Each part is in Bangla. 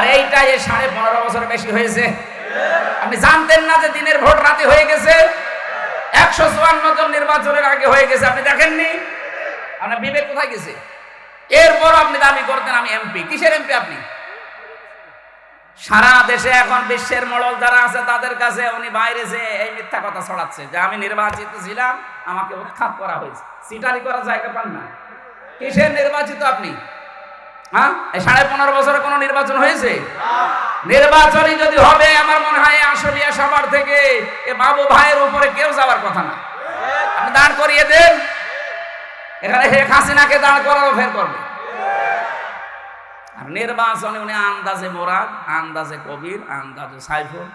আর এইটা এই সাড়ে পনেরো বছর বেশি হয়েছে, আপনি জানতেন না যে দিনের ভোট রাতে হয়ে গেছে? একশো চুয়ান্ন জন নির্বাচনের আগে হয়ে গেছে, আপনি দেখেননি? আপনার বিবেক কোথায় গেছে? এরপর আপনি দাবি করতেন আমি এমপি। কিসের এমপি আপনি? সারা দেশে এখন বিশ্বের মডল যারা আছে, তাদের কাছে উনি বাইরে যে এই মিথ্যা কথা ছড়াচ্ছে, যে আমি নির্বাচিত ছিলাম, আমাকে উৎখাত করা হয়েছে। সিটারি করার জায়গা পান না। কিসের নির্বাচিত আপনি? হ্যাঁ? সাড়ে পনেরো বছরে কোনো নির্বাচন হয়েছে? নির্বাচনই যদি হবে, আমার মনে হয় সবার থেকে এ বাবু ভাইয়ের উপরে কেউ যাওয়ার কথা না। আপনি দাঁড় করিয়ে দেন। এখানে হাসিনাকে দাঁড় ফের করবে। আর নির্বাচনে উনি আন্দাজে মোরাদ, আন্দাজে কবির, আন্দাজে সাইফুল।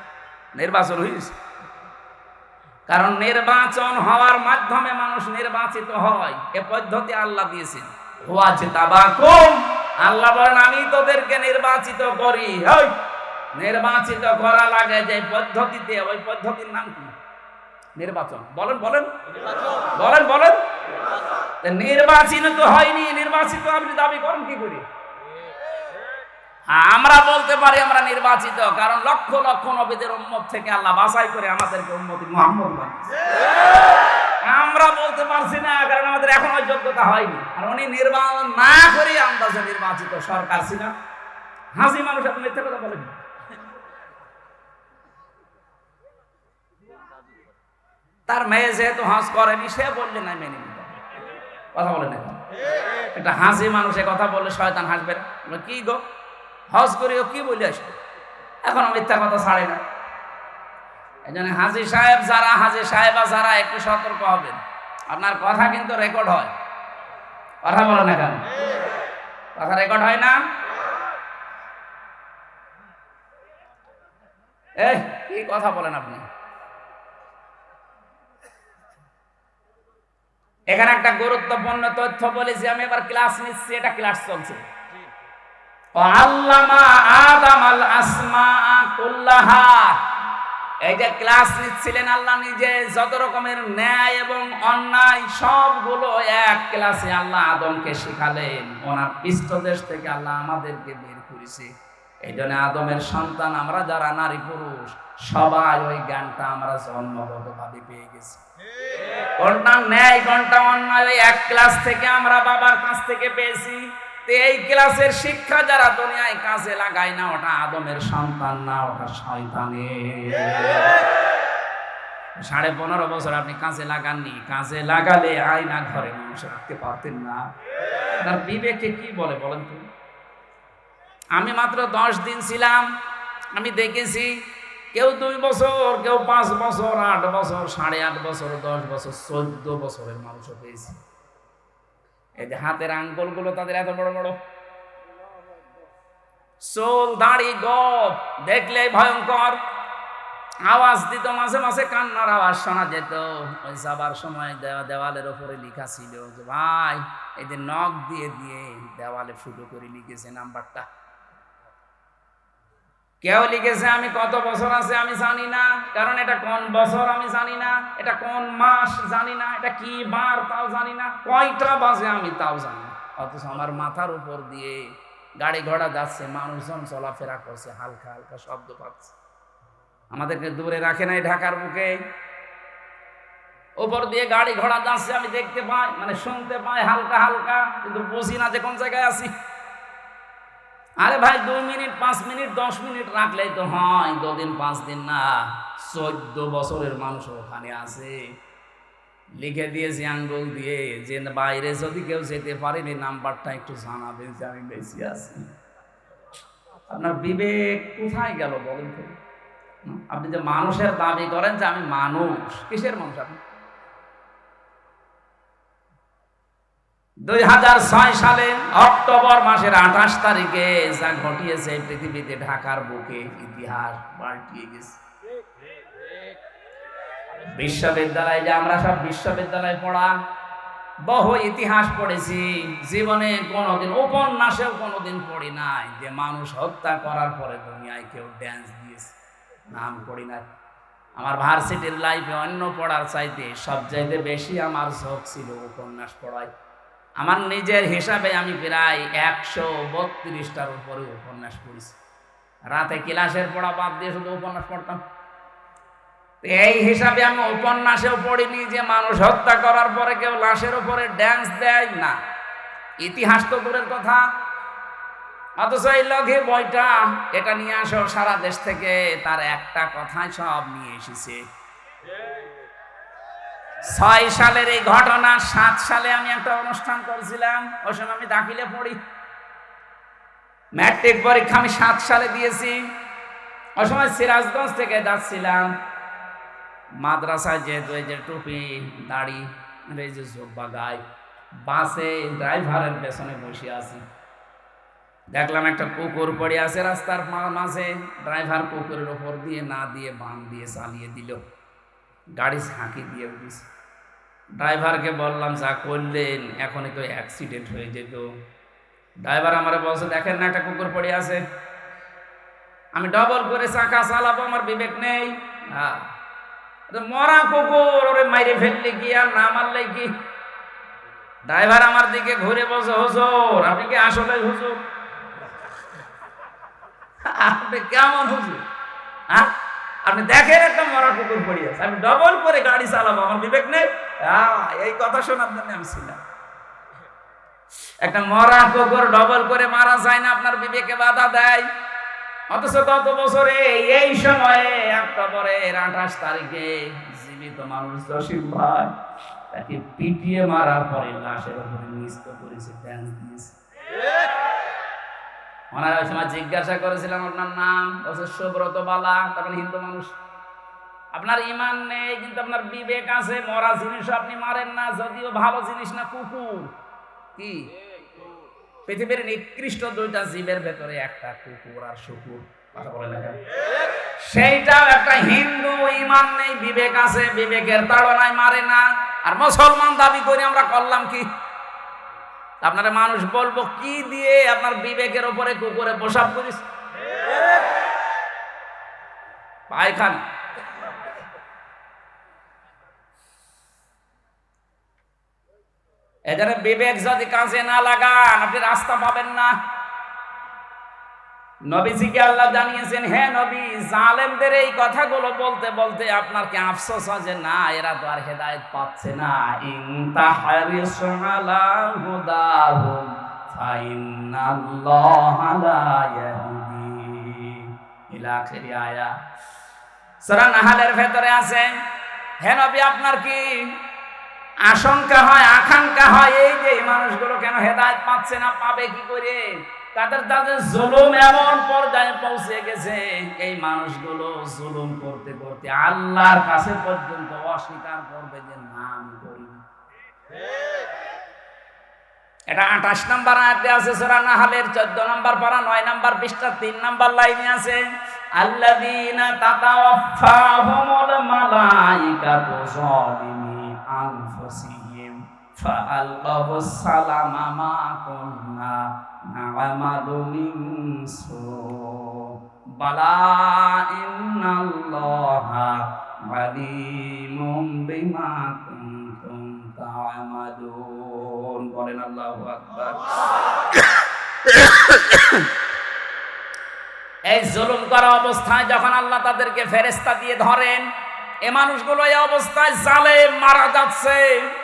নির্বাচন হয়েছে। কারণ নির্বাচন হওয়ার মাধ্যমে মানুষ নির্বাচিত হয়। এ পদ্ধতি আল্লাহ দিয়েছেন। হওয়াছে তাবাকুম আল্লাহ বলেন আমি তোদেরকে নির্বাচিত করি। নির্বাচিত করা লাগে যে পদ্ধতিতে ওই পদ্ধতির নাম কি? নির্বাচন। বলেন বলেন। বলেন বলেন। নির্বাচিত তো হয়নি নির্বাচিত আপনি দাবি করেন কি করে? আমরা বলতে পারি আমরা নির্বাচিত কারণ লক্ষ লক্ষ নবীদের উম্মত থেকে আল্লাহ বাছাই করে আমাদেরকে উম্মতি মুহাম্মদ বানিয়েছে। আমরা বলতে পারছি না, কারণ আমাদের এখনও যোগ্যতা হয়নি। আর উনি নির্বাচন না করে আন্দাজে নির্বাচিত সরকার ছিল। হাসি মানুষ আপনি মিথ্যে কথা বলেন তার মেয়ে যেহেতু হাঁস করেনি, সে বললে না, মেনে কথা বলে না একটা হাসি মানুষে কথা বললে শয়তান হাসবে না। কি গো? হজ করিও কি বলে আসবে? এখন মিথ্যা কথা ছাড়ে না। এই জন্য হাজি সাহেব যারা, হাজি সাহেবা যারা, একটু সতর্ক হবেন। আপনার কথা কিন্তু রেকর্ড হয়। কথা বলে না কেন? কথা রেকর্ড হয় না? এই, কি কথা বলেন আপনি? এখানে একটা গুরুত্বপূর্ণ তথ্য বলেছি, আমি এবার ক্লাস নিচ্ছি, এটা ক্লাস চলছে। আল্লামা আদম আল আসমা কুল্লাহা। এই যে ক্লাস নিচ্ছিলেন আল্লাহ নিজে, যত রকমের ন্যায় এবং অন্যায় সবগুলো এক ক্লাসে আল্লাহ আদমকে শিখালেন। ওনার পৃষ্ঠদেশ থেকে আল্লাহ আমাদেরকে বের করেছে। এই জন্য আদমের সন্তান, আমরা যারা নারী পুরুষ, সবাই ওই জ্ঞানটা আমরা জন্মগত ভাবে পেয়ে গেছি। কোনটা ন্যায়, কোনটা অন্যায় এক ক্লাস থেকে আমরা বাবার কাছ থেকে পেয়েছি। এই ক্লাসের শিক্ষা যারা দুনিয়ায় কাজে লাগায় না, ওটা আদমের সন্তান না, ওটা শয়তানের। সাড়ে পনেরো বছর আপনি কাজে লাগাননি। কাজে লাগালে আয়না ঘরে মানুষ রাখতে পারতেন না। তার বিবেকে কি বলে বলেন তো? আমি মাত্র দশ দিন ছিলাম, আমি দেখেছি কেউ দুই বছর, কেউ পাঁচ বছর, আট বছর, সাড়ে আট বছর, দশ বছর, চোদ্দ বছরের মানুষও পেয়েছি। এই যে হাতের আঙ্গুলগুলো তাদের এত বড় বড়। চোল, দাড়ি গপ দেখলে ভয়ঙ্কর। আওয়াজ দিত, মাঝে মাঝে কান্নার আওয়াজ শোনা যেত। ওই যাবার সময় দেওয়া- দেওয়ালের ওপরে লিখা ছিল যে, ভাই, এই যে নখ দিয়ে দিয়ে দেওয়ালে ফুটো করে লিখেছে নাম্বারটা। কেউ লিখেছে, আমি কত বছর আছে আমি জানি না। কারণ এটা কোন বছর আমি জানি না, এটা কোন মাস জানি না, এটা কি বার তাও জানি না, কয়টা বাজে আমি তাও জানি না। অথচ আমার মাথার উপর দিয়ে গাড়ি ঘোড়া যাচ্ছে, মানুষজন চলাফেরা করছে, হালকা হালকা শব্দ পাচ্ছে। আমাদেরকে দূরে রাখে নাই ঢাকার বুকে। উপর দিয়ে গাড়ি ঘোড়া যাচ্ছে, আমি দেখতে পাই মানে শুনতে পাই হালকা হালকা, কিন্তু বুঝি না যে কোন জায়গায় আছি। আরে ভাই দুই মিনিট, পাঁচ মিনিট, দশ মিনিট রাখলেই তো হয়। দুদিন পাঁচ দিন না, চোদ্দ বছরের মানুষ ওখানে আছে। লিখে দিয়েছি, আঙ্গুল দিয়ে। যে বাইরে যদি কেউ যেতে পারেনি নাম্বারটা একটু জানাবেন যে আমি বেশি আছি। আপনার বিবেক কোথায় গেল বলেন তো? আপনি যে মানুষের দাবি করেন যে আমি মানুষ, কিসের মানুষ আপনি? দুই হাজার ছয় সালে অক্টোবর মাসের আঠাশ তারিখে যা ঘটিয়েছে পৃথিবীতে ঢাকার বুকে ইতিহাস পাল্টিয়ে গেছে। বিশ্ববিদ্যালয়ে যে আমরা সব বিশ্ববিদ্যালয়ে পড়া, বহু ইতিহাস পড়েছি, জীবনে কোনোদিন, উপন্যাসেও কোনোদিন পড়ি নাই যে মানুষ হত্যা করার পরে দুনিয়ায় কেউ ড্যান্স দিয়েছে। নাম পড়ি নাই। আমার ভার্সিটির লাইফে অন্য পড়ার চাইতে সব চাইতে বেশি আমার শখ ছিল উপন্যাস পড়ায়। আমার নিজের হিসাবে আমি প্রায় একশো বত্রিশটার উপরে উপন্যাস পড়েছি। রাতে ক্লাসের পড়া বাদ দিয়ে শুধু উপন্যাস পড়তাম। এই হিসাবে আমি উপন্যাসেও পড়িনি যে মানুষ হত্যা করার পরে কেউ লাশের উপরে ড্যান্স দেয় না। ইতিহাস তো দূরের কথা। অথচ এই লঘে বইটা, এটা নিয়ে আসো, সারা দেশ থেকে তার একটা কথাই সব নিয়ে এসেছে। ছয় সালের এই ঘটনা, সাত সালে আমি একটা অনুষ্ঠান করছিলাম। ওই সময় আমি দাখিলে পড়ি। ম্যাট্রিক পরীক্ষা আমি সাত সালে দিয়েছি। ওই সময় সিরাজগঞ্জ থেকে যাচ্ছিলাম। মাদ্রাসায় যেহেতু এই যে টুপি, দাড়ি এই যে জোব্বা গায়ে, বাসে ড্রাইভারের পেছনে বসে আছি। দেখলাম একটা কুকুর পড়ে আছে রাস্তার মাঝে। ড্রাইভার কুকুরের ওপর দিয়ে না দিয়ে বান দিয়ে চালিয়ে দিল। গাড়ি ঝাঁকি দিয়ে উঠিস ড্রাইভারকে বললাম, যা করলেন, এখনই তো অ্যাক্সিডেন্ট হয়ে যেত। ড্রাইভার আমার বলছে, দেখেন না, একটা কুকুর পড়ে আছে। আমি ডবল করে চাকা চালাবো, আমার বিবেক নেই। হ্যাঁ মরা কুকুর, ওরে মাইরে ফেললে কি আর না মারলে কি? ড্রাইভার আমার দিকে ঘুরে বসে হুজুর, আপনি কি আসলে হুজুর? আপনি কেমন হুজুর? হ্যাঁ? আপনি দেখেন একটা মরা কুকুর পড়ে আছে। আমি ডবল করে গাড়ি চালাবো, আমার বিবেক নেই। এই কথা শোনার জন্য আমি ছিলাম। একটা মরা কুকুর ডবল করে মারা যায় না, আপনার বিবেকে বাধা দেয়। অথচ গত বছরে এই সময়ে অক্টোবরের আঠাশ তারিখে জীবিত মানুষ জসিম ভাই, তাকে পিটিয়ে মারার পরে লাশের উপরে নিস্ত করেছে ড্যান্স দিয়েছে। ওনারা ওই সময় জিজ্ঞাসা করেছিলাম আপনার নাম? বলছে, সুব্রত বালা। তখন হিন্দু মানুষ। আপনার ইমান নেই, কিন্তু আপনার বিবেক আছে। মরা জিনিস আপনি মারেন না, যদিও ভালো জিনিস না, কুকুর। কি? পৃথিবীর নিকৃষ্ট দুইটা জীবের ভেতরে একটা কুকুর আর শুকুর? সেইটাও একটা হিন্দু, ইমান নেই, বিবেক আছে, বিবেকের তাড়নায় মারে না। আর মুসলমান দাবি করে আমরা করলাম কি? আপনারা মানুষ বলব, কি দিয়ে আপনার বিবেকের উপরে কুকুরে পোশাক করিস? পায়খানা। এখানে বিবেক যদি কাজে না লাগান, আপনি রাস্তা পাবেন না। নবীজিকে আল্লাহ জানিয়েছেন, হে নবী, জালেমদের এই কথাগুলো বলতে বলতে আপনার কি আফসোস হয় যে, না, এরা তো আর হেদায়েত পাচ্ছে না। ইনতা হারিস আলা হুদাহুম ফাইন্নাল্লাহা লা ইয়াহদি। ইলা আখিরি আয়া। সূরা নাহালের ভেতরে আছে, হে নবী, আপনার কি আশঙ্কা হয়, আকাঙ্ক্ষা হয়, এই যে মানুষগুলো কেন হেদায়েত পাচ্ছে না, পাবে কি করে? তাদের তাদের জুলুম এমন পর্যায়ে পৌঁছে গেছে, এই মানুষগুলো জুলুম করতে করতে আল্লাহর কাছে পর্যন্ত অস্বীকার করবে যে নাম করি এটা আঠাশ নাম্বার আয়াতে আছে, সূরা নাহালের 14 নাম্বার পারা 9 নাম্বার পৃষ্ঠা, তিন নাম্বার লাইনে আছে, আল্লাযীনা তাতাওয়াফাহুমুল মালাইকাতু যালিমি আনফুসিহিম ফাআলকাহুস সালামা মা কুন্না না'মালু মিন সু বালা ইন্নাল্লাহা আলিমুম বিমা কুনতুম তা'মালুন বলেন আল্লাহু আকবার এই জুলুম করা অবস্থায় যখন আল্লাহ তাদেরকে ফেরেস্তা দিয়ে ধরেন এ মানুষগুলো এই অবস্থায় জালে মারা যাচ্ছে।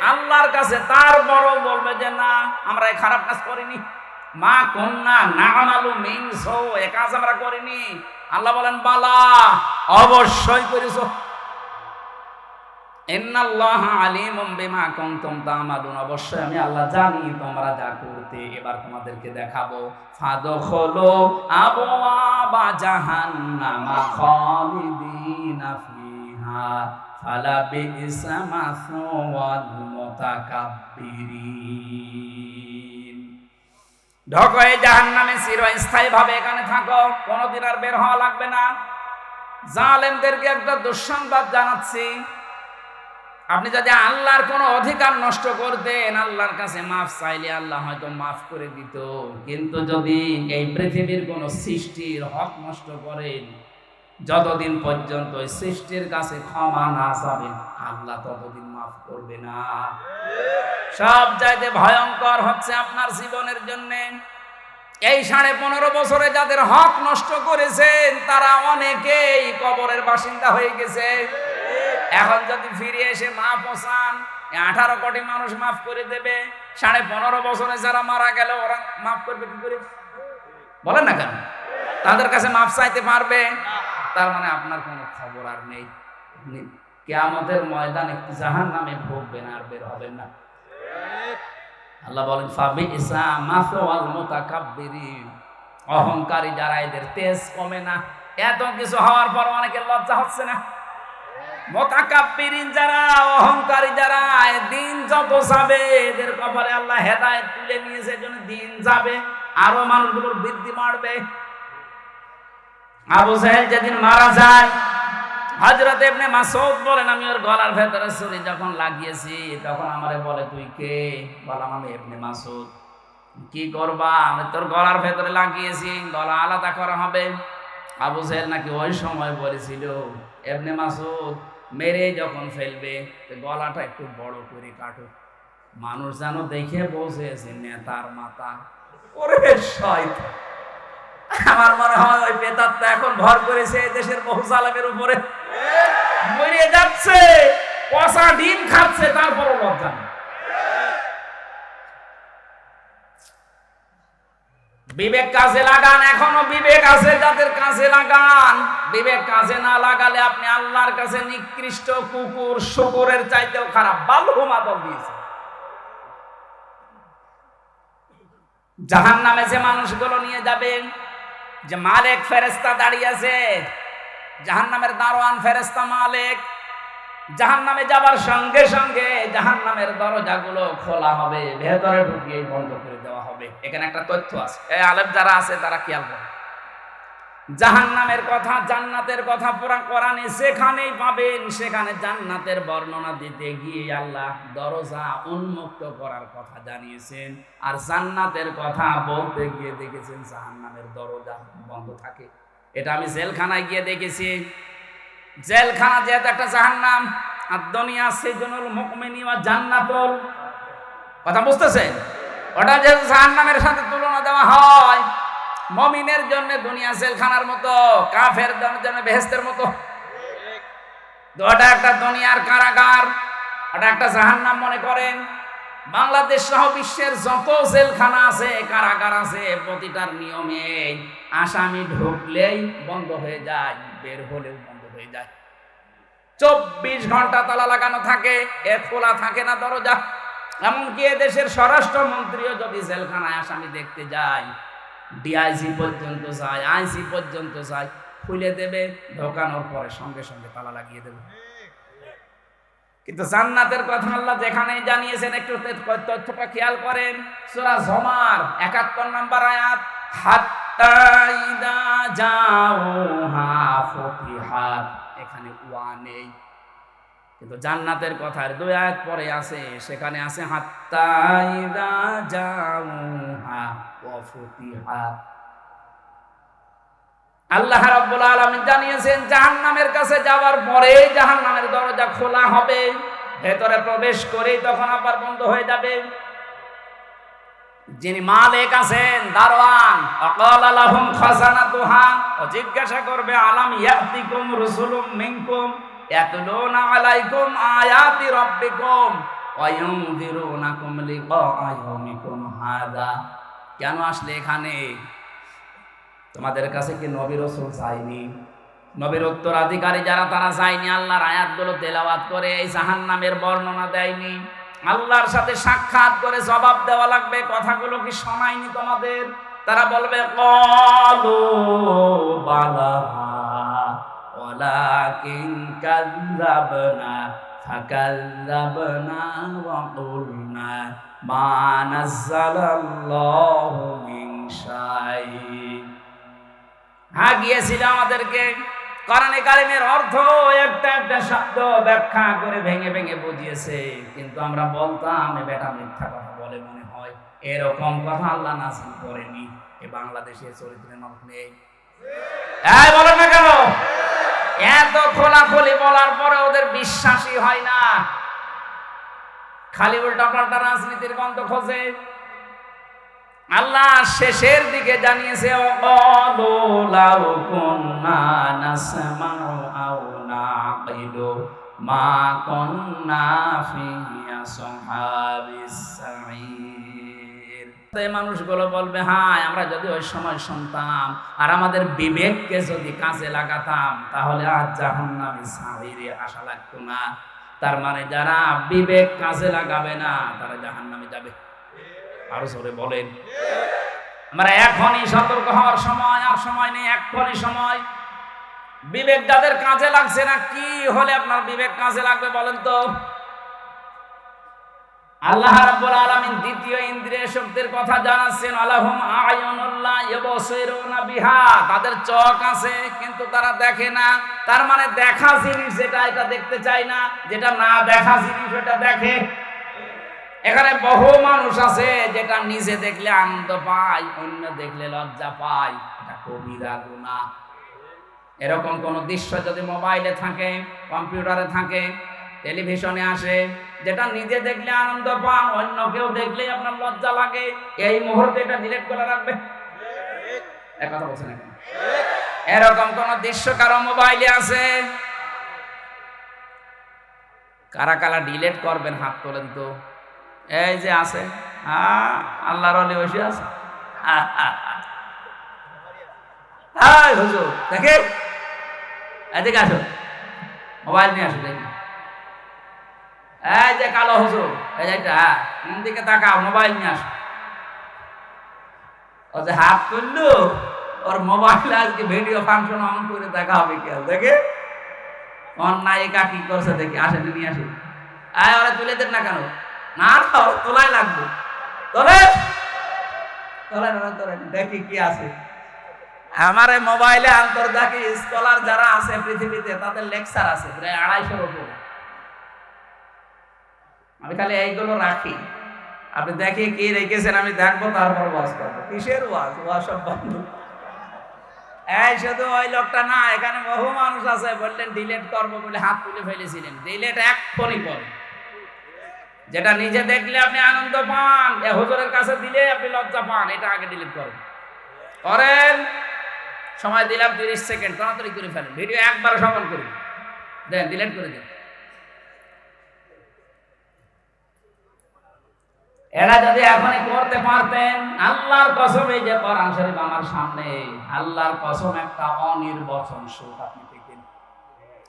আল্লাহর কাছে তার বড় বলবে যে, না, আমরা এই খারাপ কাজ করিনি। মা কন্যা না আমালু মিনস, এ কাজ আমরা করিনি। আল্লাহ বলেন, বালা, অবশ্যই করেছ আমি দেখাবো। ফাদখুলু আবওয়াবা জাহান্নামা মাসওয়াল মুতাকাব্বিরিন ঢোকো জাহান্নামে এখানে কোনোদিন আর বের হওয়া লাগবে না। একটা জানাচ্ছি। আপনি যদি আল্লাহর কোনো অধিকার নষ্ট করতেন, আল্লাহর কাছে মাফ চাইলে আল্লাহ হয়তো মাফ করে দিত। কিন্তু যদি এই পৃথিবীর কোনো সৃষ্টির হক নষ্ট করেন যতদিন পর্যন্ত সৃষ্টির কাছে ক্ষমা না চাবেন, আল্লাহ ততদিন মাফ করবে না। সব চাইতে ভয়ঙ্কর হচ্ছে আপনার জীবনের জন্য। এই সাড়ে পনেরো বছরে যাদের হক নষ্ট করেছেন, তারা অনেকেই কবরের বাসিন্দা হয়ে গেছে। এখন যদি ফিরে এসে মা পোষান আঠারো কোটি মানুষ মাফ করে দেবে। সাড়ে পনেরো বছরে যারা মারা গেল, ওরা মাফ করবে কি করে? বলেন না কেন? তাদের কাছে মাফ চাইতে পারবে? তার মানে আপনার কোনো খবর আর নেই। কেয়ামতের ময়দান জাহান নামে ভোগবেন আর বের হবেন না। আল্লাহ বলেন, ফাবি ইসা অহংকারী যারা এদের তেজ কমে না, এত কিছু হওয়ার পর অনেকের লজ্জা হচ্ছে না। মোতাকাব্বিরিন যারা, অহংকারী যারা দিন যত যাবে, এদের কপালে আল্লাহ হেদায়েত তুলে নিয়েছে জন্য দিন যাবে, আরও মানুষগুলোর বৃদ্ধি বাড়বে। আবু সাহেব যেদিন মারা যায় হজরত এমনি মাসুদ বলেন, আমি ওর গলার ভেতরে ছুরি যখন লাগিয়েছি, তখন আমারে বলে, তুই কে? বললাম, আমি এমনি মাসুদ কি করবা? আমি তোর গলার ভেতরে লাগিয়েছি, গলা আলাদা করা হবে। আবু সাহেব নাকি ওই সময় বলেছিল এমনি মাসুদ মেরে যখন ফেলবে গলাটা একটু বড় করে কাটো। মানুষ যেন দেখে বসেছে নেতার মাথা। ওরে শয়তান! আমার মনে হয় ওই বেতারটা এখন ভর করেছে দেশের বহু সালামের উপরে। মরে যাচ্ছে কষা ডিম খাচ্ছে, তারপরও লজ্জা বিবেক কাজে লাগান, এখনও বিবেক আছে যাদের কাজে লাগান। বিবেক কাজে না লাগালে আপনি আল্লাহর কাছে নিকৃষ্ট কুকুর, শুকুরের চাইতেও খারাপ। বালু মাদল দিয়েছে। জাহান নামে যে মানুষগুলো নিয়ে যাবেন যে মালেক ফেরেস্তা দাঁড়িয়ে আছে জাহান নামের দারোয়ান ফেরেস্তা মালেক জাহান নামে যাবার সঙ্গে সঙ্গে জাহান নামের দরজাগুলো খোলা হবে, ভেতরে ঢুকিয়ে বন্ধ করে দেওয়া হবে। এখানে একটা তথ্য আছে। এই যারা আছে, তারা খেয়াল করে। জাহান নামের কথা, জান্নাতের কথা পুরা কোরআনে সেখানেই পাবেন। সেখানে জান্নাতের বর্ণনা দিতে গিয়ে আল্লাহ দরজা উন্মুক্ত করার কথা জানিয়েছেন। আর জান্নাতের কথা বলতে গিয়ে দেখেছেন জাহান নামের দরজা বন্ধ থাকে। এটা আমি জেলখানায় গিয়ে দেখেছি। জেলখানা যেহেতু একটা জাহান্নাম, আর দুনিয়া সেজনুল মুকমিনী ওয়া জান্নাতুল। কথা বুঝতেছেন? ওটা যেহেতু জাহান্নামের সাথে তুলনা দেওয়া হয় মমিনের জন্য দুনিয়া সেলখানার মতো, কাফের জন্য বেহেস্তের মতো। ওটা একটা দুনিয়ার কারাগার, ওটা একটা জাহান্নাম মনে করেন। বাংলাদেশ সহ বিশ্বের যত জেলখানা আছে, কারাগার আছে, প্রতিটার নিয়মে আসামি ঢুকলেই বন্ধ হয়ে যায়, বের হলেও বন্ধ হয়ে যায়। চব্বিশ ঘণ্টা তালা লাগানো থাকে এ খোলা থাকে না দরজা। এমনকি দেশের স্বরাষ্ট্রমন্ত্রীও যদি জেলখানায় আসামি দেখতে যায় ডিআইসি পর্যন্ত যায় আইসি পর্যন্ত যায়, খুলে দেবে, ঢোকানোর পরে সঙ্গে সঙ্গে তালা লাগিয়ে দেবে। কিন্তু জান্নাতের কথা আল্লাহ যেখানে জানিয়েছেন, একটু তথ্যটা খেয়াল করেন, সূরা জমার 71 নম্বর আয়াত, হাত্তা ইদা জাওহা ফুতিহাত। এখানে ওয়া নেই। কিন্তু জান্নাতের কথার দুই আয়াত পরে আছে, সেখানে আছে, হাত্তা ইদা জাওহা ওয়া ফুতিহাত আল্লাহ রাব্বুল আলামিন জানিয়েছেন, জাহান্নামের কাছে যাওয়ার পরে জাহান্নামের দরজা খোলা হবে। ভেতরে প্রবেশ করেই তখন আবার বন্ধ হয়ে যাবে। যিনি মালিক আছেন দারওয়ান অকাল লাহুম খাজানাতুহা, ও জিজ্ঞাসা করবে, আলাম ইয়াতিকুম রুসুলুম মিনকুম? কেন আসলে এখানে? তোমাদের কাছে কি চাইনি? নবীর উত্তরাধিকারী যারা, তারা চাইনি আল্লাহর আয়াতগুলো তেলাওয়াত করে, এই জাহান নামের বর্ণনা দেয়নি। আল্লাহর সাথে সাক্ষাৎ করে জবাব দেওয়া লাগবে, কথাগুলো কি শোনায়নি তোমাদের? তারা বলবে, কলু বালা ওয়ালাকিন কাযযাবনা ফাকাযযাবনা ওয়া কুলনা মা নাযালাল্লাহু মিন শাইইন হ্যাঁ গিয়েছিল আমাদেরকে কোরআনে কারিমের অর্থ একটা একটা শব্দ ব্যাখ্যা করে ভেঙে ভেঙে বুঝিয়েছে। কিন্তু আমরা বলতাম বেটা মিথ্যা কথা বলে মনে হয়। এরকম কথা আল্লাহ নাসিল করেনি। এ বাংলাদেশে চরিত্রের মানুষ নেই এই বলেন না কেন? এত খোলাখুলি বলার পরে ওদের বিশ্বাসই হয় না। খালি উল্টা পাল্টা রাজনীতির গন্ধ খোঁজে। আল্লাহ শেষের দিকে জানিয়েছে মা কুন্না ফি আসহাবিস এই মানুষগুলো বলবে হ্যাঁ আমরা যদি ওই সময় শুনতাম আর আমাদের বিবেককে যদি কাজে লাগাতাম, তাহলে আশা লাগতো না। তার মানে যারা বিবেক কাজে লাগাবে না, তারা যাবে। আরও বলেন। আমরা এখনই সতর্ক হওয়ার সময়, আর সময় নেই এখনই সময়। বিবেক যাদের কাজে লাগছে না, কি হলে আপনার বিবেক কাজে লাগবে বলেন তো? আল্লাহ রাব্বুল আলামিন দ্বিতীয় ইন্দ্রিয় শক্তির কথা জানাচ্ছেন, আলাহুম আয়ুনুল্লাহ ইয়াবসিরুনা বিহা। তাদের চোখ আছে, কিন্তু তারা দেখে না। তার মানে দেখা জিনিস যেটা, এটা দেখতে চায় না। যেটা না দেখা জিনিস, ওটা দেখে। এখানে বহু মানুষ আছে, যেটা নিজে দেখলে আনন্দ পায়, অন্য দেখলে লজ্জা পায়। এটা কবিরা গুণা এরকম কোন দৃশ্য যদি মোবাইলে থাকে, কম্পিউটারে থাকে টেলিভিশনে আসে, যেটা নিজে দেখলে আনন্দ পান, অন্য কেউ দেখলে আপনার লজ্জা লাগে। এই মুহূর্তে এটা ডিলিট করে রাখবে। বলছেন এরকম কোন দৃশ্য কারও মোবাইলে আছে? কারা কারা ডিলেট করবেন হাত তোলেন তো। এই যে আছে। হ্যাঁ আল্লাহর অলি বসে আছে। দেখে এদিকে আসো মোবাইল নিয়ে আসো দেখি। এই যে কালো হুজুর, এই যে এটা হ্যাঁ কোন দিকে তাকাও মোবাইল নিয়ে আসো। ও যে হাত ওর মোবাইল আজকে ভিডিও ফাংশন অন করে দেখা হবে কি দেখে। করছে দেখি নিয়ে আয় ওরা তুলে দেন না কেন? না তো তোলাই লাগবে। না তোলে দেখি কি আছে। আমার মোবাইলে আন্তর্জাতিক স্কলার যারা আছে পৃথিবীতে, তাদের লেকচার আছে, প্রায় আড়াইশোর উপরে। আমি তাহলে এইগুলো রাখি। আপনি দেখি কি রেখেছেন আমি দেখব, তারপর ওয়াজ করব। কিসের ওয়াজ? ওয়াজ সব বন্ধ। এই শুধু ওই লোকটা না, এখানে বহু মানুষ আছে, বললেন ডিলেট করব বলে হাত তুলে ফেলেছিলেন। ডিলেট এক্ষণই করে। যেটা নিজে দেখলে আপনি আনন্দ পান। এ হুজুরের কাছে দিলে আপনি লজ্জা পান, এটা আগে ডিলিট করেন। করেন। সময় দিলাম তিরিশ সেকেন্ড, তাড়াতাড়ি করে ফেলেন। ভিডিও একবার সমান করুন। দেন ডিলেট করে দেন। এরা যদি এখনই করতে পারতেন, আল্লাহর কসম, এই যে কোরআন শরীফ আমার সামনে, আল্লাহর কসম একটা অনির্বচন সুখ আপনি পেতেন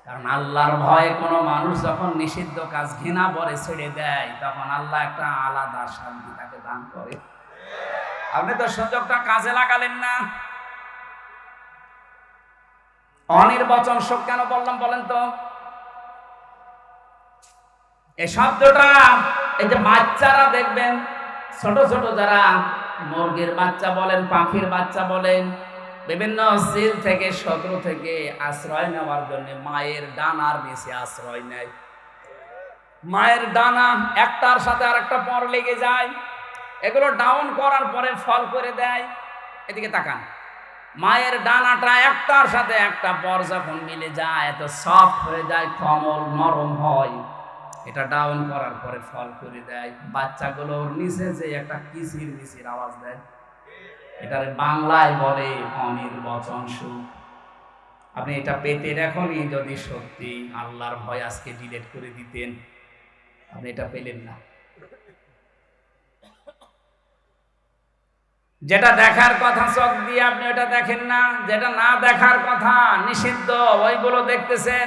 কারণ আল্লাহর ভয়ে কোনো মানুষ যখন নিষিদ্ধ কাজ ঘৃণা বলে ছেড়ে দেয়, তখন আল্লাহ একটা আলাদা শান্তি তাকে দান করে। আপনি তো সুযোগটা কাজে লাগালেন না। অনির্বচন সুখ কেন বললাম বলেন তো? এই শব্দটা এই যে বাচ্চারা দেখবেন, ছোট ছোট যারা মুরগির বাচ্চা বলেন, পাখির বাচ্চা বলেন, বিভিন্ন সিল থেকে, শত্রু থেকে আশ্রয় নেওয়ার জন্য মায়ের ডানার নিচে আশ্রয় নেয়। মায়ের ডানা একটার সাথে আর একটা পর লেগে যায়, এগুলো ডাউন করার পরে ফল করে দেয়। এদিকে তাকান, মায়ের ডানাটা একটার সাথে একটা পর যখন মিলে যায়, এত সফট হয়ে যায়, কমল নরম হয়। এটা ডাউন করার পরে ফল করে দেয়। বাচ্চাগুলোর নিচে যে একটা কিচির মিচির আওয়াজ দেয়। এটার বাংলায় বলে অনির্বচন সুখ আপনি এটা পেতে এখনই যদি সত্যি আল্লাহর ভয় আজকে ডিলেট করে দিতেন। আপনি এটা পেলেন না। যেটা দেখার কথা, চোখ দিয়ে আপনি ওটা দেখেন না। যেটা না দেখার কথা, নিষিদ্ধ, ওইগুলো দেখতেছেন।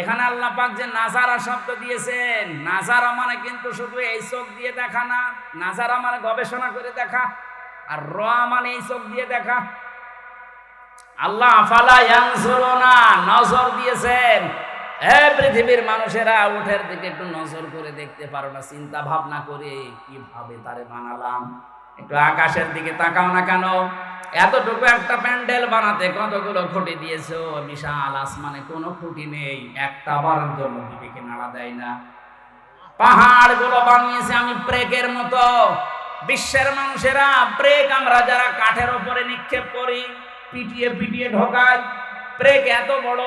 এখানে আল্লাহ পাক যে নাজারা শব্দ দিয়েছেন, নাজারা মানে কিন্তু শুধু এই চোখ দিয়ে দেখা না, নাজারা মানে গবেষণা করে দেখা, আর র মানে এই চোখ দিয়ে দেখা। আল্লাহ ইয়ানজুরুনা, নজর দিয়েছেন। হে পৃথিবীর মানুষেরা, উঠের দিকে একটু নজর করে দেখতে পারো না, চিন্তা ভাবনা করে কীভাবে তারে বানালাম। একটু আকাশের দিকে তাকাও না কেন? এতটুকু একটা প্যান্ডেল বানাতে কতগুলো খুঁটি দিয়েছ? বিশাল আসমানে কোনো খুঁটি নেই, একটা বারের জন্য নাড়া দেয় না। পাহাড়গুলো বানিয়েছে আমি প্রেকের মতো। বিশ্বের মানুষেরা প্রেক আমরা যারা কাঠের ওপরে নিক্ষেপ করি, পিটিয়ে পিটিয়ে ঢোকাই। প্রেক এত বড়,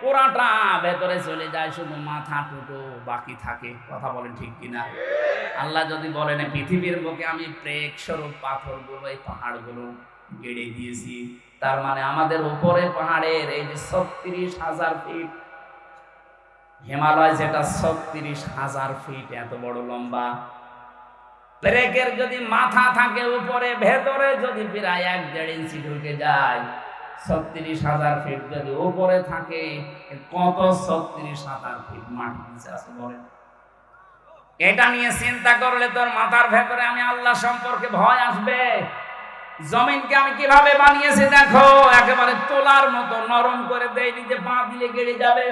পুরাটা ভেতরে চলে যায় শুধু মাথা টুকু। বাকি থাকে, কথা বলেন ঠিক কিনা? আল্লাহ যদি বলেন পৃথিবীর বুকে আমি প্রেক স্বরূপ পাথরগুলো, এই পাহাড়গুলো গেড়ে দিয়েছি, তার মানে আমাদের উপরে পাহাড়ের এই যে ছত্রিশ হাজার ফিট হিমালয়, যেটা ছত্রিশ হাজার ফিট এত বড় লম্বা ব্রেকের যদি মাথা থাকে উপরে, ভেতরে যদি প্রায় এক দেড় ইঞ্চি ঢুকে যায় ছত্রিশ হাজার ফিট যদি উপরে থাকে, কত ছত্রিশ হাজার ফিট মাটি নিচে আছে বলেন এটা নিয়ে চিন্তা করলে তোর মাথার ভেতরে আমি আল্লাহ সম্পর্কে ভয় আসবে। জমিনকে আমি কীভাবে বানিয়েছি দেখো, একেবারে তোলার মতো, নরম করে দেয়নি যে পা দিলে গেড়ে যাবে।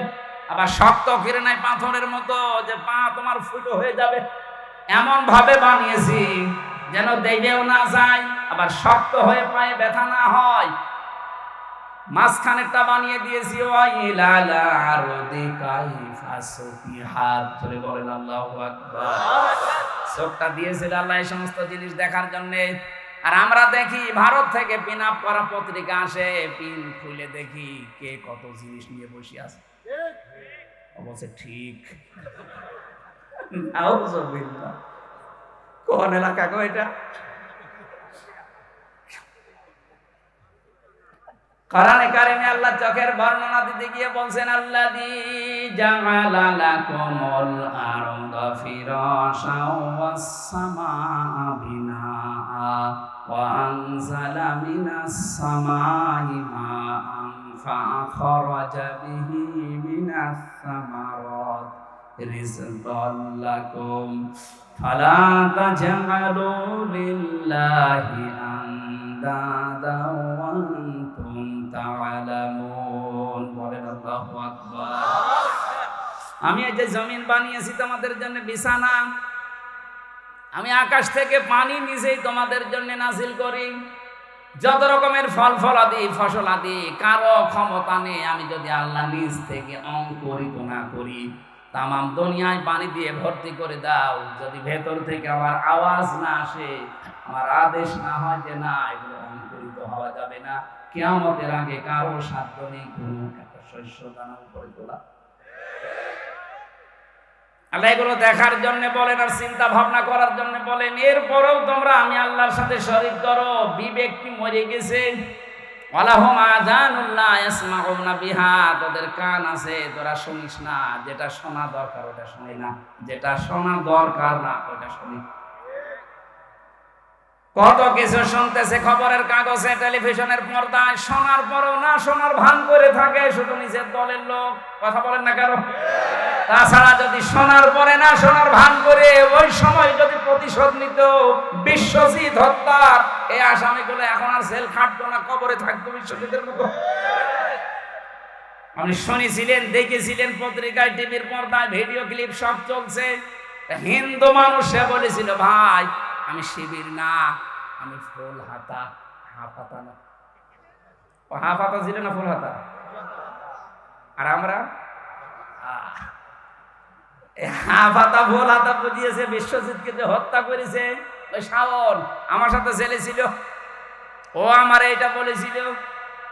আবার শক্ত কিরে নাই পাথরের মতো যে পা তোমার ফুটো হয়ে যাবে। এমন ভাবে বানিয়েছি যেন দেবেও না যায়, আবার শক্ত হয়ে পায়ে ব্যথা না হয়। মাঝখানেরটা বানিয়ে দিয়েছি বলেন, আল্লাহু আকবার। চোখটা দিয়েছিল আল্লাহ এই সমস্ত জিনিস দেখার জন্য। আর আমরা দেখি ভারত থেকে পিন আপ করা পত্রিকা আসে পিন খুলে দেখি কে কত জিনিস নিয়ে বসে আছে। অবশ্য ঠিক। কোন এলাকা গো এটা? কোরআনে কারিমে আল্লাহ চোখের বর্ণনা দিতে গিয়ে বলছেন আল্লাযী জাআলা লাকুমুল আরদা ফিরাশাও ওয়াস সামাআ বিনাআ ওয়া আনজালা মিনাস সামাই মাআন ফাআখরাজা বিহি মিনাস সামারাত রিজকান লাকুম ফালা তাজআলু লিল্লাহি আন্দাদা আনতুম তা'লামুন বলেন আল্লাহু আকবার। আমি এই যে জমিন বানিয়েছি তোমাদের জন্য বিছানা আমি আকাশ থেকে পানি নিজেই তোমাদের জন্য নাজিল করি। যত রকমের ফল ফলাদি ফসলাদি কারও ক্ষমতা নেই আমি যদি আল্লাহ নিজ থেকে অঙ্কুরিত না করি তামাম দুনিয়ায় পানি দিয়ে ভর্তি করে দাও। যদি ভেতর থেকে আমার আওয়াজ না আসে আমার আদেশ না হয় যে না এগুলো অঙ্কুরিত হওয়া যাবে না। কেয়ামতের আগে কারও সাধ্য নেই একটা শস্য দানা উপরে তোলা। আল্লাহ এগুলো দেখার জন্য বলেন আর চিন্তা ভাবনা করার জন্য বলেন, এরপরেও তোমরা আমি আল্লাহর সাথে করো বিবেক কি মরে গেছে। বিহা, তোদের কান আছে, তোরা শুনিস না, যেটা শোনা দরকার ওটা শুনি না, যেটা শোনা দরকার না, ওটা শুনি। কত কিছু শুনতেছে খবরের কাগজে, টেলিভিশনের পর্দায়, শোনার পরও না শোনার ভান করে থাকে শুধু নিজের দলের লোক। কথা বলেন না কারও তাছাড়া যদি শোনার পরে না শোনার ভান করে, ওই সময় যদি প্রতিশোধ নিত, বিশ্বজিৎ হত্যার, এই আসামিগুলো এখন আর জেল খাটতো না, কবরে থাকতো বিশ্বজিতের মতো। আপনি শুনেছিলেন, দেখেছিলেন পত্রিকায়, টিভির পর্দায়, ভিডিও ক্লিপ সব চলছে। হিন্দু মানুষ সে বলেছিল, ভাই আমি শিবির না, আমি ফুল হাতা, হাফ না। ও হাফ ছিল না ফুল হাতা? আর আমরা? হাফ হাতা, ফুল হাতা বুঝিয়েছে, বিশ্বজিৎকে যে হত্যা করেছে। ওই শাওন, আমার সাথে ছেলে ছিল। ও আমার এটা বলেছিল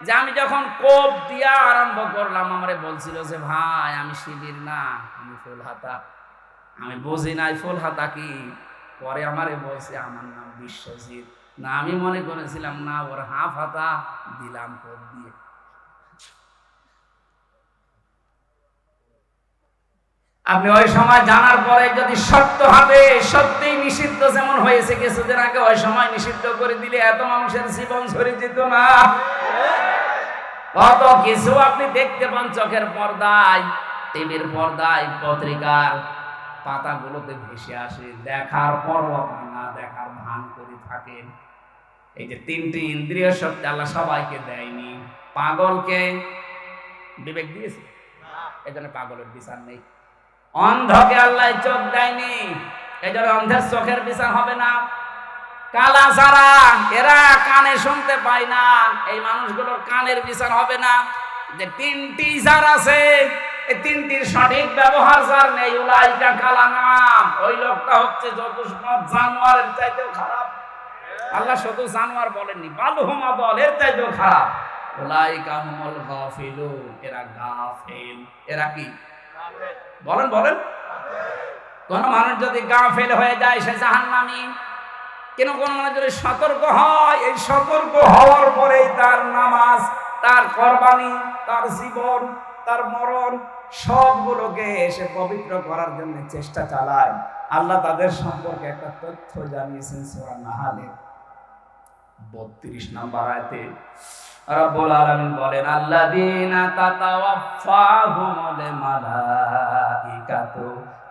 যে আমি যখন কোপ দিয়া আরম্ভ করলাম, আমারে বলছিল যে, ভাই, আমি শিবির না, আমি ফুল হাতা। আমি বুঝি নাই ফুল হাতা কি। পরে আমারে বলছে, আমার নাম বিশ্বজিৎ। না, আমি মনে করেছিলাম, না, ওর হাফ হাতা দিলাম কোপ দিয়ে। আপনি ওই সময় জানার পরে যদি সত্য হবে সত্যিই নিষিদ্ধ যেমন হয়েছে, কিছুদিন আগে ওই সময় নিষিদ্ধ করে দিলে এত মানুষের জীবন ঝরে যেত না। কত কিছু আপনি দেখতে পান চোখের পর্দায়, টিভির পর্দায়, পত্রিকার পাতাগুলোতে ভেসে আসে দেখার পরও আপনি না দেখার ভান করে থাকেন। এই যে তিনটি ইন্দ্রিয় শক্তি আল্লাহ সবাইকে দেয়নি। পাগলকে বিবেক দিয়েছে? এই জন্য পাগলের বিচার নেই। অন্ধকে আল্লাহ চোখ দেয়নি। এই জন্য অন্ধের চোখের বিচার হবে না। কালা যারা এরা কানে শুনতে পায় না। এই মানুষগুলোর কানের বিচার হবে না। যে তিনটি যার আছে তিনটির সঠিক ব্যবহার যার নেই ওই লোকটা হচ্ছে যত জানোয়ারের চাইতেও খারাপ। আল্লাহ জানোয়ার বলেননি এর চাইতেও খারাপ। এরা গাফিল। এরা কি? বলেন বলেন। কোন মানুষ যদি গাফিল হয়ে যায়, সে জাহান্নামী। কেন কোন মানুষ যদি সতর্ক হয়, এই সতর্ক হওয়ার পরেই তার নামাজ, তার কোরবানি, তার জীবন, তার মরণ সবগুলোকে এসে পবিত্র করার জন্য চেষ্টা চালায়। আল্লাহ তাদের সম্পর্কে একটা তথ্য জানিয়েছেন সোরা নাহালে। 32 নম্বর আয়াতে রব্বুল আলামিন বলেন, আল্লাযীনা তাতাওয়াফাহুমুল মালাইকাতু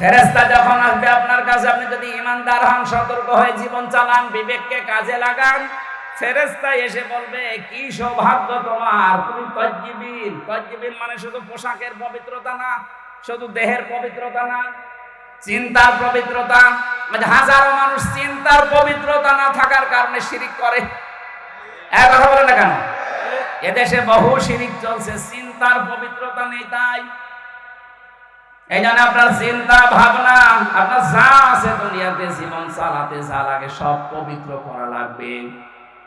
ফেরেশতা যখন আসবে আপনার কাছে, আপনি যদি ইমানদার হন, সতর্ক হয়ে জীবন চালান, বিবেককে কাজে লাগান। ফেরেশতা এসে বলবে, কি সৌভাগ্য তোমার? তুমি তজ্জিবিন তজ্জিবিন মানে শুধু পোশাকের পবিত্রতা না, শুধু দেহের পবিত্রতা না, চিন্তার পবিত্রতা। মানে হাজারো মানুষ চিন্তার পবিত্রতা না থাকার কারণে শিরিক করে। এক কথা বলে না কেন? এদেশে বহু শিরিক চলছে, চিন্তার পবিত্রতা নেই তাই। এই জন্য আপনার চিন্তা, ভাবনা, আপনার যা আছে দুনিয়াতে, জীবন চালাতে, যা লাগে সব পবিত্র করা লাগবে।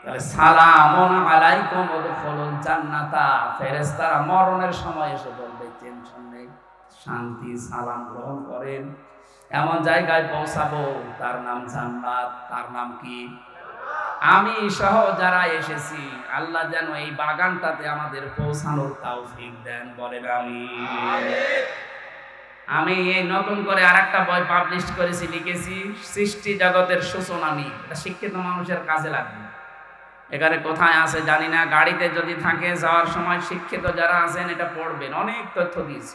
তাহলে সালামুন আলাইকুম উদখুলুল জান্নাতা। ফেরেশতারা মরণের সময় এসে বলবে, টেনশন নেই, শান্তি, সালাম গ্রহণ করেন। এমন জায়গায় পৌঁছাবো, তার নাম জান্নাত, তার নাম কি? আমি সহ যারা এসেছি, আল্লাহ যেন এই বাগানটাতে আমাদের পৌঁছানোর তৌফিক দেন, বলেন আমি আমি এই নতুন করে আর একটা বই পাবলিশ করেছি, লিখেছি, সৃষ্টি জগতের সূচনা নিয়ে। এটা শিক্ষিত মানুষের কাজে লাগবে। এখানে কোথায় আছে জানি না। গাড়িতে যদি থাকে, যাওয়ার সময় শিক্ষিত যারা আছেন, এটা পড়বেন। অনেক তথ্য দিয়েছি।